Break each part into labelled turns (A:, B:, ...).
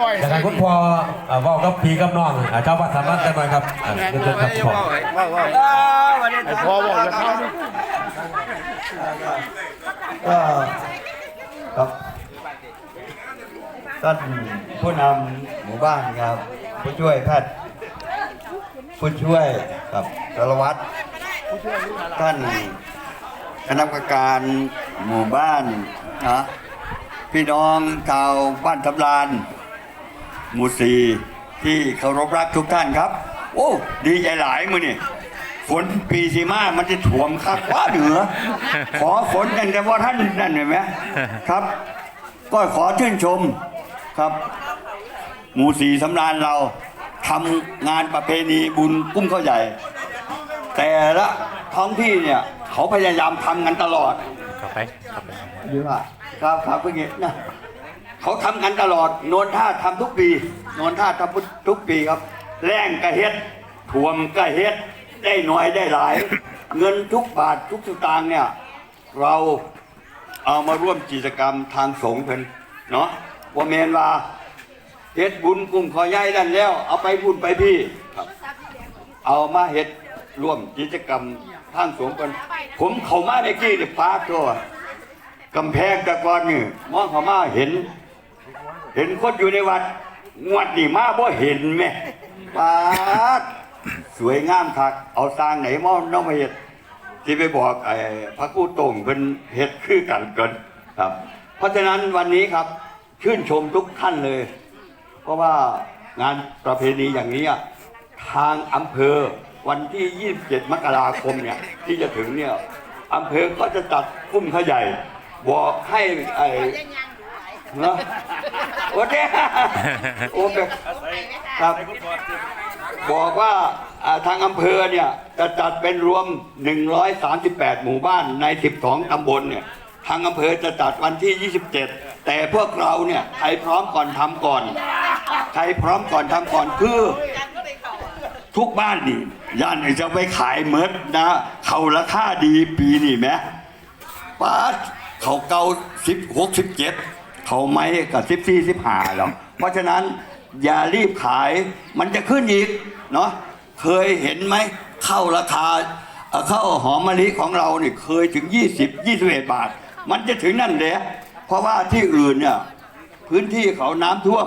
A: ลอย
B: อยากให้คุณพ่อเอ่อเว้ากับพี่กับน้องอ่าเจ้าวัดสามารถได้ไหมครับอ่าเชิญครับพ่อ
A: ไอ้พ่อบอกจะเข้านี่
C: ก็ครับท่านผู้นำหมู่บ้านครับ ผู้ช่วยแพทย์ผู้ช่วยกับสารวัตรท่านคณะกรรมการหมู่บ้านนะพี่น้องชาวบ้านทำลาน หมู่สีที่เคารพรักทุกท่านครับ โอ้ ดีใจหลายมือนี่ฝนปีสีมามันจะถ่วมคักว่าเหนือ ขอฝนกันแต่ว่าท่านนั่นเห็นไหมครับ ก็ขอชื่นชมครับ หมู่สีสำราญเราทำงานประเพณีบุญกุ้มข้าวใหญ่ แต่ละท้องที่เนี่ย เขาพยายามทำกันตลอด
D: เข้าไปเข้าไป
C: เยอะอะครับครับก็เงี้ยนะ เขาทำกันตลอดโนนท่าทำทุกปีโนนท่าทำทุกปีครับแรงกระเฮ็ดถ่วมกระเฮ็ดได้หน่อยได้หลาย เงินทุกบาททุกสตางค์เนี่ยเราเอามาร่วมกิจกรรมทางสงฆ์เพิ่นเนาะว่าเมนว่าเฮ็ดบุญกลุ่มขอย้ายนั่นแล้ว เอาไปบุญไปพี่ครับ เอามาเฮ็ดร่วมกิจกรรมทางสงฆ์เพิ่นผมเข้ามาในกี้นี่ฟ้าตัวกำแพงตะกอนนี่มองเข้ามาเห็น เห็นคนอยู่ในวัดงวดนี่มาบ่เห็นแม่ปาดสวยงามคัก เอาสร้างไหนมอน้องมาเห็ดที่ไปบอกไอ้พระกู้โต่งเป็นเห็ดคือกันเกินครับ เพราะฉะนั้นวันนี้ครับชื่นชมทุกท่านเลย เพราะว่างานประเพณีอย่างนี้อะทางอำเภอวันที่ 27 มกราคมเนี่ยที่จะถึงเนี่ยอำเภอก็จะจัดกุ้มข้าวใหญ่ บอกให้ไอ้ เนาะโอ้เด้โอ้แบบครับบอกว่าอ่าทางอำเภอเนี่ยจะจัดเป็นรวม 138 หมู่บ้านใน 12 ตำบลเนี่ยทางอำเภอจะจัดวันที่ 27 แต่พวกเราเนี่ยใครพร้อมก่อนทำก่อน ใครพร้อมก่อนทำก่อนคือทุกบ้านนี่ย่านนี่จะไปขายเมิดนะ เขาราคาดีปีนี่ไหมป้าดเขาเกาสิบหกสิบเจ็ด เขาไม่กับสิบสี่สิบห้าหรอกเพราะฉะนั้นอย่ารีบขายมันจะขึ้นอีกเนาะเคยเห็นไหมเข้าราคาเข้าหอมมะลิของเราเนี่ยเคยถึง 20 21 บาท มันจะถึงนั่นแหละเพราะว่าที่อื่นเนี่ยพื้นที่เขาน้ำท่วม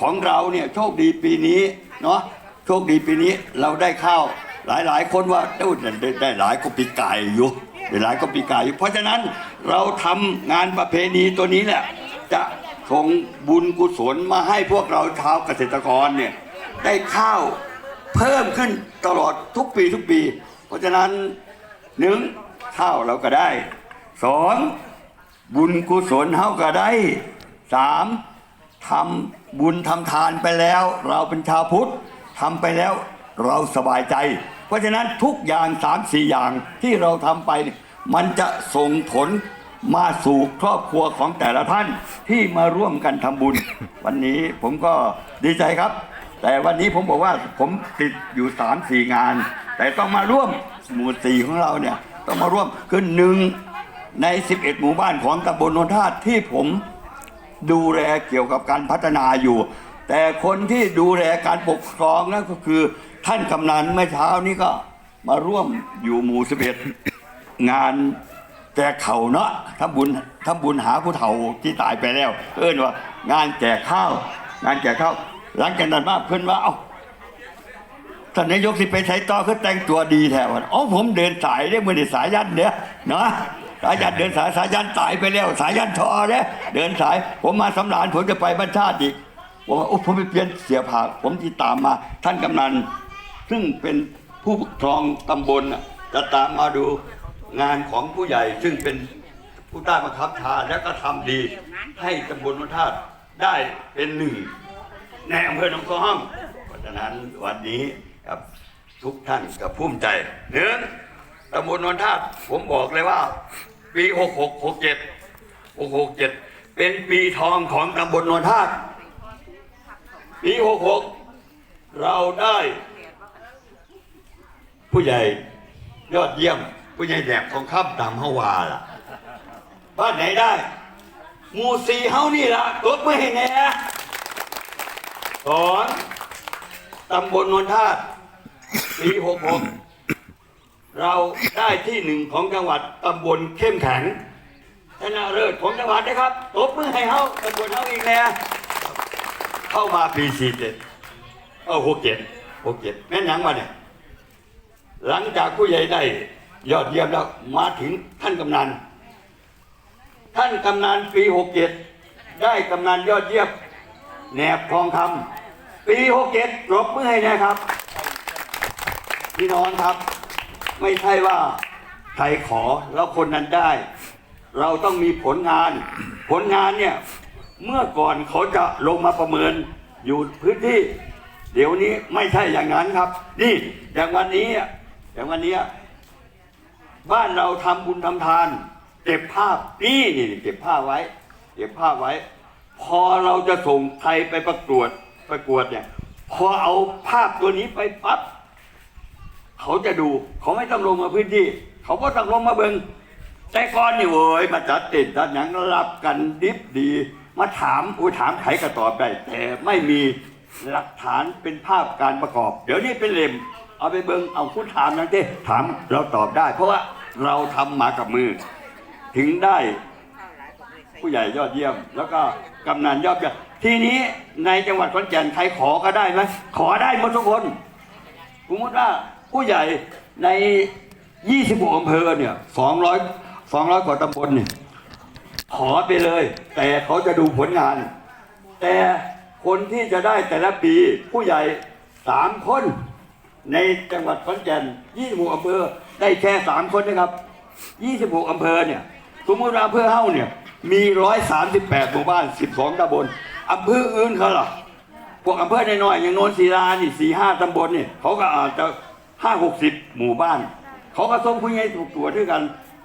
C: ของเราเนี่ยโชคดีปีนี้เนาะโชคดีปีนี้เราได้ข้าวหลายๆคนว่าได้ได้ได้หลายก็ปีกายอยู่ได้หลายก็ปีกายอยู่เพราะฉะนั้นเราทำงานประเพณีตัวนี้แหละ จะส่งบุญกุศลมาให้พวกเราชาวเกษตรกรเนี่ยได้ข้าวเพิ่มขึ้นตลอดทุกปีทุกปี เพราะฉะนั้นหนึ่งข้าวเราก็ได้สองบุญกุศลเฮาก็ได้สามทำบุญทำทานไปแล้ว เราเป็นชาวพุทธทำไปแล้วเราสบายใจ เพราะฉะนั้นทุกอย่างสามสี่อย่างที่เราทำไป มันจะส่งผล มาสู่ครอบครัวของแต่ละท่านที่มาร่วมกันทำบุญ วันนี้ผมก็ดีใจครับ แต่วันนี้ผมบอกว่าผมติดอยู่สามสี่งาน แต่ต้องมาร่วมหมู่สี่ของเราเนี่ยต้องมาร่วมคือหนึ่งใน 11 หมู่บ้านของตำบลนนทาตที่ผมดูแลเกี่ยวกับการพัฒนาอยู่ แต่คนที่ดูแลการปกครองนั่นก็คือท่านกำนันเมื่อเช้านี้ก็มาร่วมอยู่หมู่ 11 งาน แจกเข่าเนาะทำบุญทำบุญหาผู้เฒ่าที่ตายไปแล้ว เอิ้นว่า งานแจกข้าว งานแจกข้าว หลังจากนั้นมาเพิ่นว่าเอ้าท่านนายกสิไปใช้ต่อคือแต่งตัวดีแท้วันอ๋อผมเดินสายได้เมื่อได้สายยันเนี่ยเนาะสายยันเดินสายสายยันตายไปแล้ว สายยันทอเนี่ยเดินสาย ผมมาสำรานผมจะไปบ้านชาติอีกผมว่าโอ้ผมไปเปลี่ยนเสียผาผมที่ตามมา ท่านกำนัน ซึ่งเป็นผู้ปกครองตำบลจะตามมาดู งานของผู้ใหญ่ซึ่งเป็นผู้ใต้บังคับชาและก็ทำดี ให้ตำบลนนทาตได้เป็นหนึ่งในอำเภอหนองคองเพราะฉะนั้นวันนี้ครับทุกท่านกับภูมิใจหนึ่งตำบลนนทาตผมบอกเลยว่า ปีหกหกหกเจ็ดหกหกเจ็ดเป็นปีทองของตำบลนนทาตปีหกหกเราได้ ผู้ใหญ่ยอดเยี่ยม ผู้ใหญ่แดกทองคำตามเฮาวาล่ะ บ้านไหนได้ หมู่สีเฮานี่ล่ะตบมือให้แน่สองตำบลนนทาตปีหกหกเราได้ที่หนึ่งของจังหวัดตำบลเข้มแข็งชนะเลิศของจังหวัดนะครับตบมือให้เฮาตำบลเฮาอีกแล้วเข้ามาปีสี่เจ็ดเออหกเจ็ดหกเจ็ดแม่นยังมาเนี่ยหลังจากผู้ใหญ่ได้ ยอดเยี่ยมแล้วมาถึงท่านกำนัน ท่านกำนันปีหกเจ็ดได้กำนันยอดเยี่ยมแหนบทองคำปีหกเจ็ดรบมือให้นะครับพี่น้องครับ ไม่ใช่ว่าใครขอแล้วคนนั้นได้ เราต้องมีผลงาน ผลงานเนี่ยเมื่อก่อนเขาจะลงมาประเมินอยู่พื้นที่ เดี๋ยวนี้ไม่ใช่อย่างนั้นครับ นี่อย่างวันนี้อย่างวันนี้ บ้านเราทำบุญทำทาน เก็บภาพนี่นี่เก็บภาพไว้ เก็บภาพไว้ พอเราจะส่งใครไปประกวดประกวดเนี่ยพอเอาภาพตัวนี้ไปปั๊บเขาจะดูเขาไม่ต้องลงมาพื้นที่ เขาก็ต้องลงมาเบิงแต่ก่อนนี่เว้ยมาจัดติดจัดหยังรับกันดิบดี มาถามอุ้ถามไขก็ตอบได้แต่ไม่มีหลักฐานเป็นภาพการประกอบ เดี๋ยวนี้เป็นเล่ม เอาไปเบิงเอาคุณถามนั่นเด้ถามเราตอบได้ เพราะว่าเราทำมากับมือ ถึงได้ผู้ใหญ่ยอดเยี่ยม แล้วก็กำนันยอดเยี่ยมทีนี้ในจังหวัดขอนแก่นใครขอก็ได้ไหมขอได้หมดทุกคนสมมติว่าผู้ใหญ่ใน 26อำเภอเนี่ย200 200 กว่าตำบลเนี่ยขอไปเลย แต่เขาจะดูผลงาน แต่คนที่จะได้แต่ละปีผู้ใหญ่3คน ในจังหวัดขอนแก่น26อำเภอได้แค่3คนนะครับ 26อำเภอเนี่ยสมมติว่าอำเภอเฮ้าเนี่ยมี 138หมู่บ้าน 12ตำบลอำเภออื่นเขาล่ะพวกอำเภอน้อยๆอย่างโนนศิลานี่สี่ห้าตำบลนี่เขาก็อาจจะห้าหกสิบหมู่บ้าน เขาก็ส่งผู้ใหญ่ถูกตัวด้วยกัน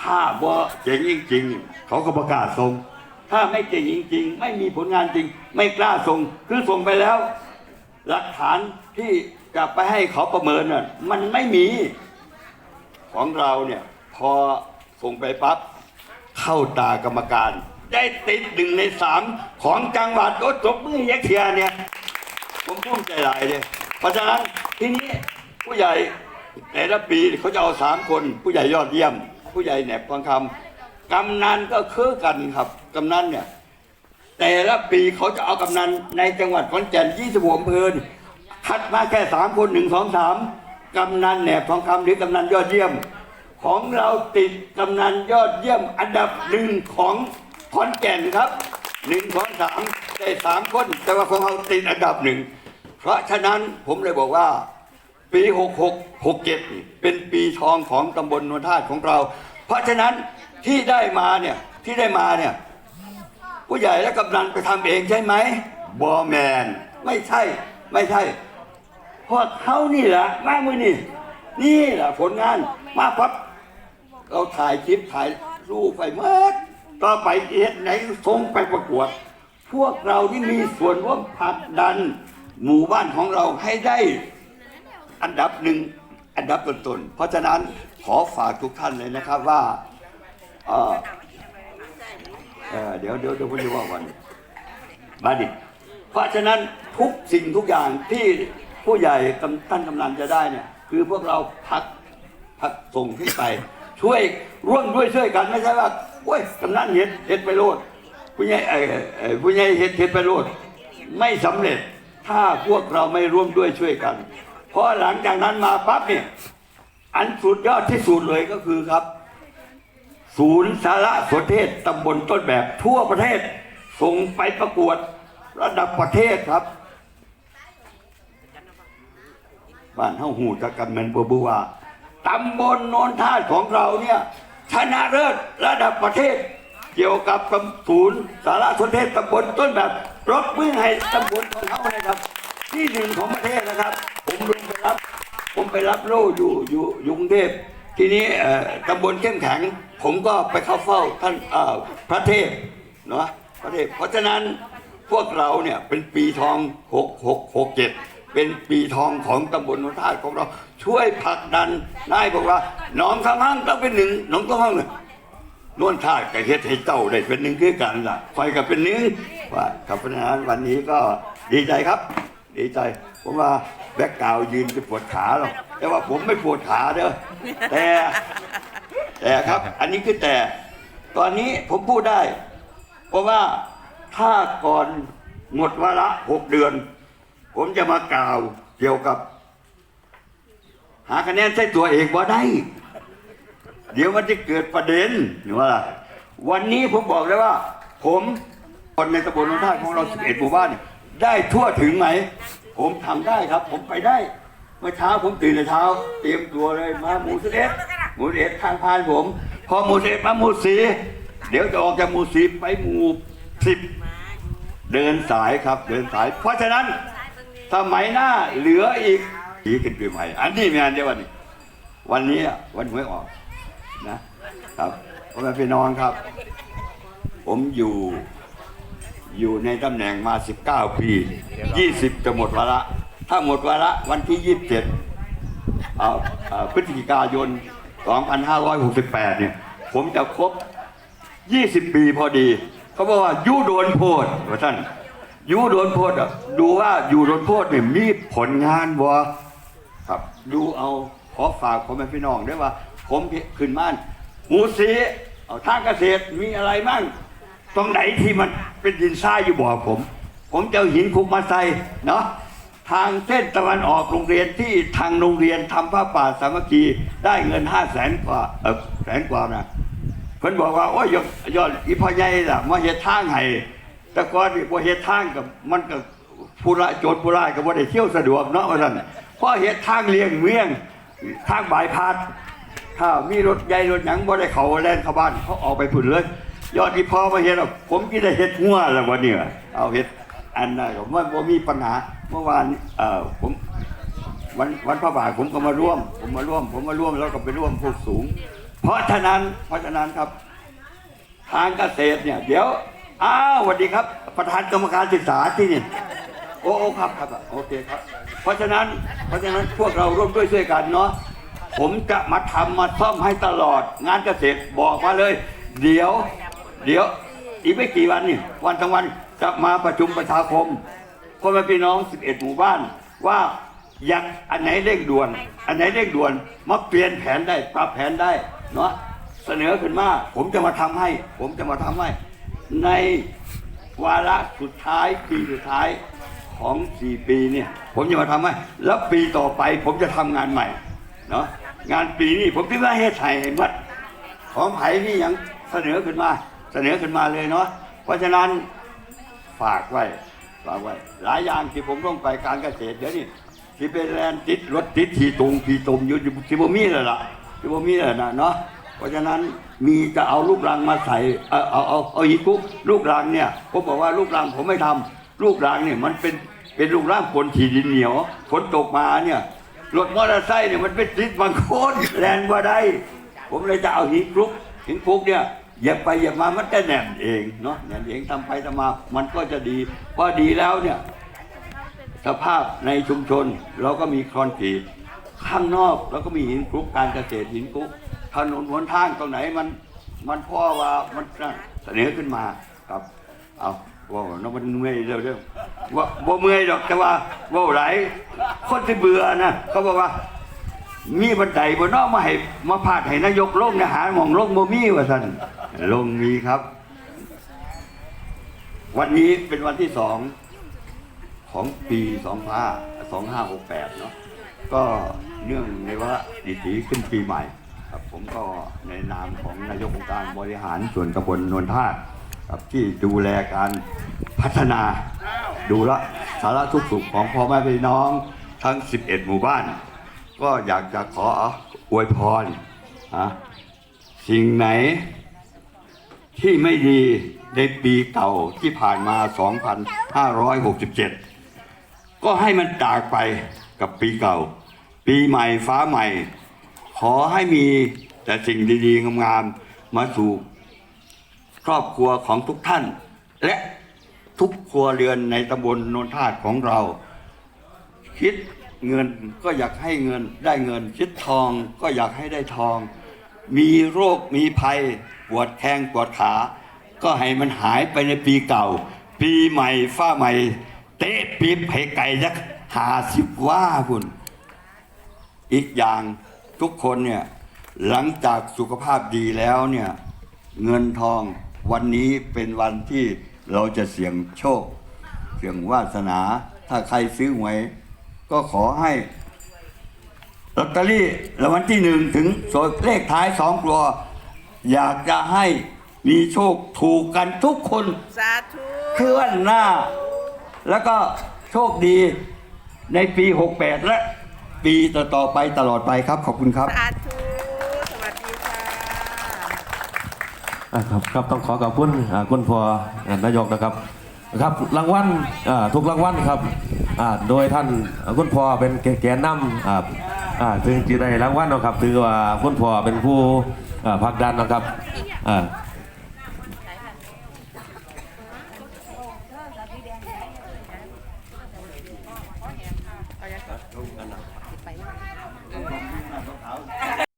C: ถ้าบ่เจ๋งจริงๆเขาก็ประกาศส่งถ้าไม่เก่งจริงๆ ไม่มีผลงานจริง ไม่กล้าส่งคือส่งไปแล้ว หลักฐานที่ จะไปให้เขาประเมินน่ะมันไม่มีของเราเนี่ยพอส่งไปปั๊บเข้าตากรรมการ ได้ติดหนึ่งในสามของจังหวัดโอ้จบมือยักเทียเนี่ย ผมภูมิใจหลายเลยเพราะฉะนั้นทีนี้ผู้ใหญ่แต่ละปีเขาจะเอาสามคน ผู้ใหญ่ยอดเยี่ยม ผู้ใหญ่แหนบทองคำกำนันก็คือกันครับกำนันเนี่ยแต่ละปีเขาจะเอากำนันในจังหวัดขอนแก่น26อำเภอนี่ คัดมาแค่สามคนหนึ่งสองสามกำนันแหนบทองคำหรือกำนันยอดเยี่ยม ของเราติดกำนันยอดเยี่ยม อันดับหนึ่งของขอนแก่นครับหนึ่งสองสามได้สามคน แต่ว่าของเราติดอันดับหนึ่งเพราะฉะนั้นผมเลยบอกว่า ปีหกหกหกเจ็ดเป็นปีทองของตำบลนวลธาตุของเรา เพราะฉะนั้นที่ได้มาเนี่ยที่ได้มาเนี่ยผู้ใหญ่และกำนันไปทำเองใช่ไหมบอแมน ไม่ใช่ไม่ใช่ พราะเขานี่แหละมามือนี่นี่แหละผลงานมาปั๊บเราถ่ายคลิปถ่ายรูปไปเมื่อก็ไปเอ็ดไหนส่งไปประกวด พวกเราที่มีส่วนร่วมผลักดัน หมู่บ้านของเราให้ได้อันดับหนึ่งอันดับต้นๆเพราะฉะนั้นขอฝากทุกท่านเลยนะครับว่าเอ่อเออเดี๋ยวเดี๋ยวเดี๋ยวผมจะว่าวันมาดิเพราะฉะนั้นทุกสิ่งทุกอย่างที่ ผู้ใหญ่กำท่านกำนันจะได้เนี่ย คือพวกเราพักพักส่งขึ้นไป ช่วยร่วมด้วยช่วยกันไม่ใช่ว่าโอ้ยกำนันเห็ดเห็ดไปโลดผู้ใหญ่เอ่อเอ่อผู้ใหญ่เห็ดเห็ดไปโลดไม่สำเร็จถ้าพวกเราไม่ร่วมด้วยช่วยกัน เพราะหลังจากนั้นมาปั๊บเนี่ยอันสุดยอดที่สุดเลยก็คือครับ ศูนย์สารสนเทศตำบลต้นแบบทั่วประเทศส่งไปประกวดระดับประเทศครับ บ้านเฮาหูจักกันแมนบัวบัวาตำบลโนนท่าของเราเนี่ยชนะเลิศระดับประเทศ เกี่ยวกับตำศูนย์สารสนเทศตำบลต้นแบบรถมือให้ตำบลของเขานะครับ ที่หนึ่งของประเทศนะครับ ผมลงไปรับ ผมไปรับโล่อยู่อยู่ยุงเทพทีนี้ตำบลเข้มแข็ง ผมก็ไปเข้าเฝ้าท่านพระเทพเนาะพระเทพเพราะฉะนั้นพวกเราเนี่ยเป็นปีทองหกหกหกเจ็ด เป็นปีทองของตำบลนนทาตุของเราช่วยผลักดันนายบอกว่าหน้องข้างห้างต้องเป็นหนึ่งหน้องข้างห้างเนี่ยนวลท่ากับเฮ็ดให้เจ้าได้เป็นหนึ่งคือกันล่ะคอยกับเป็นหนึ่งว่าครับพนันวันนี้ก็ดีใจครับ ดีใจผมว่าแบกกาวยืนจะปวดขาหรอกแต่ว่าผมไม่ปวดขาเด้อแต่แต่ครับ อันนี้คือแต่ ตอนนี้ผมพูดได้ เพราะว่าถ้าก่อนหมดวาระหกเดือน ผมจะมากล่าวเกี่ยวกับ หาคะแนนใส่ตัวเองว่าได้ เดี๋ยวมันจะเกิดประเด็นหรือว่าล่ะวันนี้ผมบอกเลยว่า ผมคนในตำบลนนท่าของเรา11หมู่บ้านได้ทั่วถึงไหม ผมทำได้ครับ ผมไปได้เมื่อเช้าผมตื่นแต่เช้า เตรียมตัวเลยมาหมู่สิบเอ็ดหมู่สิบเอ็ดทางพานผม พอหมู่สิบเอ็ดมาหมู่สี่เดี๋ยวจะออกจากหมู่สี่ไปหมู่สิบเดินสายครับเดินสาย เพราะฉะนั้น สมัยหน้าเหลืออีกปีขึ้นปีใหม่ อันนี้มีอันเดียววันนี้ วันนี้วันหวยออกนะครับพ่อแม่พี่น้องครับ ผมอยู่อยู่ในตำแหน่งมา 19 ปี 20 จะหมดวาระ ถ้าหมดวาระวันที่ 27เอาเอาพฤศจิกายน 2568 เนี่ย ผมจะครบ 20 ปีพอดี เขาบอกว่ายูโดนโพดว่าท่าน ยูโดนโพดอะดูว่าอยู่โดนโพดเนี่ยมีผลงานบ่ครับดูเอาขอฝากผมเป็นพี่น้องด้วยว่า ผมขึ้นม่านหมูสีเอาทางเกษตรมีอะไรบ้างตรงไหนที่มันเป็นดินทรายอยู่บ่อผม ผมจะเอหินคุกมาใส่เนาะทางเส้นตะวันออกโรงเรียนที่ทางโรงเรียนทำผ้าป่าสามัคคีได้เงินห้าแสนกว่าเออแสนกว่านะเพิ่นบอกว่าโอ้ยยอดอดอีพ่อใหญ่ล่ะมาเฮ็ดทางให้ แต่ก่อนนี่บ่เฮ็ดทางกับมันก็ผู้ละโจรผู้ร้ายก็บ่ได้เที่ยวสะดวกเนาะว่าซั่นน่ะพอเฮ็ดทางเลี่ยงเมืองทางบายพาสถ้ามีรถใหญ่รถหยังบ่ได้เขาแล่นเข้าบ้านเขาออกไปพุ่นเลย ยอดที่พ่อมาเฮ็ดอะผมก็ได้เฮ็ดหัวแล้ววันนี้เอาเฮ็ดอันนั้นก็มันบ่มีปัญหาเมื่อวานเอ่อผมวันวันพระบาทผมก็มาร่วม ผมมาร่วม ผมมาร่วมแล้วก็ไปร่วมพวกสูง เพราะฉะนั้นเพราะฉะนั้นครับทางเกษตรเนี่ยเดี๋ยว อ้าวสวัสดีครับ ประธานกรรมการศึกษาที่นี่โอ้โอ้ครับครับโอเคครับ เพราะฉะนั้นเพราะฉะนั้นพวกเราร่วมด้วยช่วยกันเนาะผมจะมาทำมาซ่อมให้ตลอด งานเกษตรบอกมาเลย เดี๋ยว เดี๋ยว อีกไม่กี่วันนี่วันทั้งวันจะมาประชุมประชาคมพ่อแม่พี่น้อง 11 หมู่บ้านว่าอยากอันไหนเร่งด่วน อันไหนเร่งด่วนมาเปลี่ยนแผนได้ปรับแผนได้เนาะเสนอขึ้นมา ผมจะมาทำให้ ผมจะมาทำให้ ในวาระสุดท้ายปีสุดท้ายของ 4 ปีเนี่ย ผมจะมาทำให้แล้วปีต่อไปผมจะทำงานใหม่เนาะงานปีนี้ผมคิดว่าให้ไทยให้มัดของไผ่นี่ยังเสนอขึ้นมา เสนอขึ้นมาเลยเนาะเพราะฉะนั้นฝากไว้ฝากไว้ หลายอย่างที่ผมต้องไปการเกษตรเดี๋ยวนี้ที่เป็นแลนติดรถติดทีตุงทีตุมอยู่ที่บ่มีเลยล่ะที่บ่มีเลยนะเนาะ ราะฉะนั้นมีจะเอาลูกรังมาใส่เอาเอาเอาเอาอีกุ๊กลูกรังเนี่ยผมบอกว่าลูกรังผมไม่ทำลูกรังเนี่ยมันเป็นเป็นลูกรังคนขี่ดินเหนียวฝนตกมาเนี่ยรถมอเตอร์ไซค์เนี่ยมันเป็นติดบางโคนแลนว่าได้ ผมเลยจะเอาหินคลุกหินคลุกเนี่ยเหยียบไปเหยียบมามันจะแหน่นเองเนาะแหน่นเองทำไปทำมามันก็จะดีพอดีแล้วเนี่ยสภาพในชุมชนเราก็มีคอนกรีตข้างนอกเราก็มีหินคลุกการเกษตรหินคลุก ถนนหนทางตรงไหนมัน มันพ่อว่ามันเสนอขึ้นมาครับเอาว่าน้องมันเมื่อยเร็วเร็วว่าว่าเมื่อยดอกแต่ว่าว่าหลายคนที่เบื่อนะเขาบอกว่า มีบันไดบนนอกมาให้มาพาดให้นายกลงนะหาหมองลงบ่มีว่าสันลงมีครับ วันนี้เป็นวันที่สองของปี25 2568 เนาะก็เนื่องในว่าดิถีขึ้นปีใหม่ ผมก็ในนามของนายกองค์การบริหารส่วนตำบลนนท่าครับที่ดูแลการพัฒนา ดูแลสาระทุกสุขของพ่อแม่พี่น้องทั้ง 11 หมู่บ้าน ก็อยากจะขออวยพรนะสิ่งไหนที่ไม่ดีในปีเก่าที่ผ่านมา 2567 ก็ให้มันจากไปกับปีเก่า ปีใหม่ฟ้าใหม่ ขอให้มี แต่สิ่งดีๆงามๆมาสู่ครอบครัวของทุกท่าน และทุกครัวเรือนในตำบลโนนทาตของเรา คิดเงินก็อยากให้เงินได้เงิน คิดทองก็อยากให้ได้ทอง มีโรคมีภัยปวดแข้งปวดขา ก็ให้มันหายไปในปีเก่า ปีใหม่ฟ้าใหม่ เตะปีบให้ไก่ยักหาสิบว่าพุ่นอีกอย่างทุกคนเนี่ย หลังจากสุขภาพดีแล้วเนี่ยเงินทองวันนี้เป็นวันที่เราจะเสี่ยงโชค เสี่ยงวาสนา ถ้าใครซื้อหวย ก็ขอให้ลอตเตอรี่รางวัลที่หนึ่งถึงโสดเลขท้ายสองตัว อยากจะให้มีโชคถูกกันทุกคน
D: สาธุ
C: เคลื่อนหน้า แล้วก็โชคดีในปี 68 และปีต่อๆไปตลอดไปครับ ขอบคุณครับ
D: สาธุสวัสดีค่ะ
B: อ่า ครับครับต้องขอขอบคุณคุณพออ่านายกนะครับครับรางวัลทุกรางวัลครับโดยท่านคุณพอเป็นแกนนำถึงจีได้รางวัลนะครับถือว่าคุณพอเป็นผู้ผักดันนะครับ